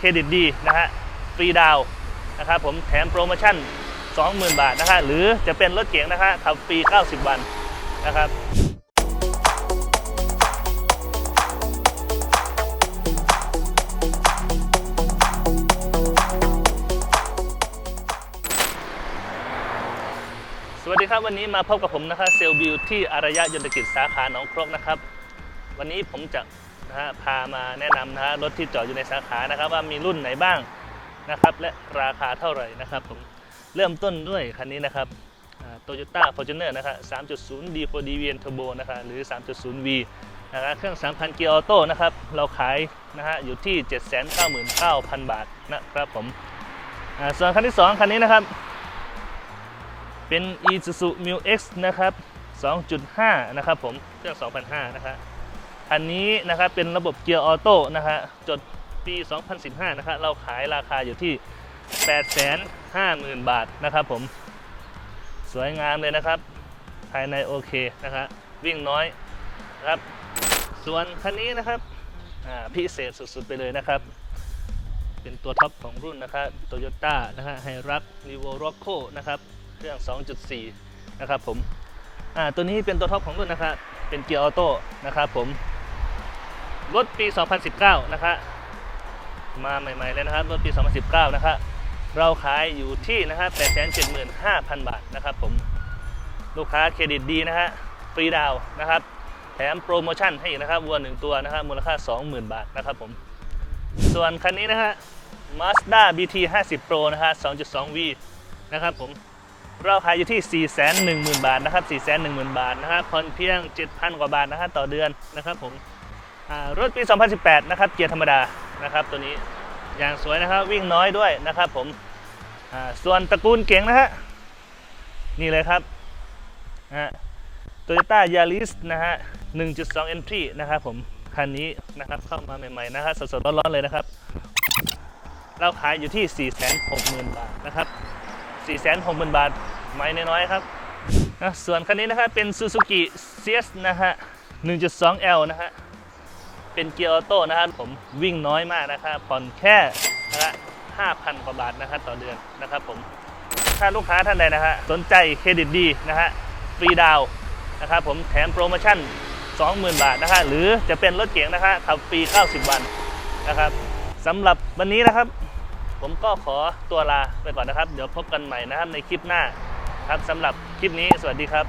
เครดิตดีนะฮะฟรีดาวนะครับผมแถมโปรโมชั่น 20,000 บาทนะฮะหรือจะเป็นรถเก๋งนะฮะขับฟรี 90 วันนะครับสวัสดีครับ วันนี้มาพบกับผมนะครับเซลบิวที่อารยะยนตกิจสาขาหนองครกนะครับ วันนี้ผมจะ นะฮะพามาแนะนำนะฮะรถที่จอดอยู่ในสาขานะครับ ว่ามีรุ่นไหนบ้างนะครับ และราคาเท่าไหร่นะครับผมเริ่มต้นด้วยคันนี้นะครับโตโยต้าฟอร์จูเนอร์นะครับ 3.0 D4D VN Turbo นะครับหรือ 3.0V นะครับเครื่อง 3,000 เกียร์ออโต้นะครับ เราขายนะฮะอยู่ที่ 799,000 บาทนะครับผมส่วนคันที่ 2 คันนี้นะครับ เป็น Isuzu Mu X นะครับ 2.5 นะครับผม เครื่อง 2,500 นะครับ อันนี้นะครับเป็นระบบเกียร์ออโต้นะฮะจดปี 2015 นะครับเราขายราคาอยู่ที่ 850,000 บาทนะครับผม สวยงามเลยนะครับ ภายในโอเคนะครับวิ่งน้อยนะครับ ส่วนคันนี้นะครับพิเศษสุดๆไปเลยนะครับ เป็นตัวท็อปของรุ่นนะครับ Toyota นะฮะไฮรัก r e v o r o c c o นะครับเครื่อง 2.4 นะครับผมตัวนี้เป็นตัวท็อปของรุ่นนะครับเป็นเกียร์ออโต้นะครับผม รถปี 2019 นะครับมาใหม่ๆเลยนะครับรถปี 2019 นะครับเราขายอยู่ที่นะฮะ875,000 บาทนะครับผมลูกค้าเครดิตดีนะฮะฟรีดาวนะครับ แถมโปรโมชั่นให้อีกนะครับวัวหนึ่งตัวนะครับมูลค่า 20,000 บาทนะครับผมส่วนคันนี้นะฮะ Mazda BT 50 Pro นะฮะ 2.2V นะครับผมเราขายอยู่ที่ 410,000 บาทนะครับ 410,000 บาทนะครับผ่อนเพียง 7,000 กว่าบาทนะฮะต่อเดือนนะครับผม รถปี 2018 นะครับ เกียร์ธรรมดานะครับ ตัวนี้อย่างสวยนะครับ วิ่งน้อยด้วยนะครับผมส่วนตระกูลเก๋งนะฮะ นี่เลยครับนะฮะ Toyota Yaris นะฮะ 1.2 Entry นะครับผม คันนี้นะครับเข้ามาใหม่ๆนะฮะสดๆร้อนๆเลยนะครับ เราขายอยู่ที่ 460,000 บาทนะครับ 460,000 บาท ไม่น้อยๆครับนะส่วนคันนี้นะครับเป็น Suzuki CS นะฮะ 1.2L นะฮะ เป็นเกียร์ออโต้นะครับผมวิ่งน้อยมากนะครับผ่อนแค่นะฮะ5,000กว่าบาทนะครับต่อเดือนนะครับผมถ้าลูกค้าท่านใดนะฮะสนใจเครดิตดีนะฮะฟรีดาวน์นะครับผมแถมโปรโมชั่น 20,000 บาทนะฮะหรือจะเป็นรถเก๋งนะฮะขับฟรี 90 วันนะครับสำหรับวันนี้นะครับ ผมก็ขอตัวลาไปก่อนนะครับ เดี๋ยวพบกันใหม่นะครับในคลิปหน้าครับสำหรับคลิปนี้สวัสดีครับ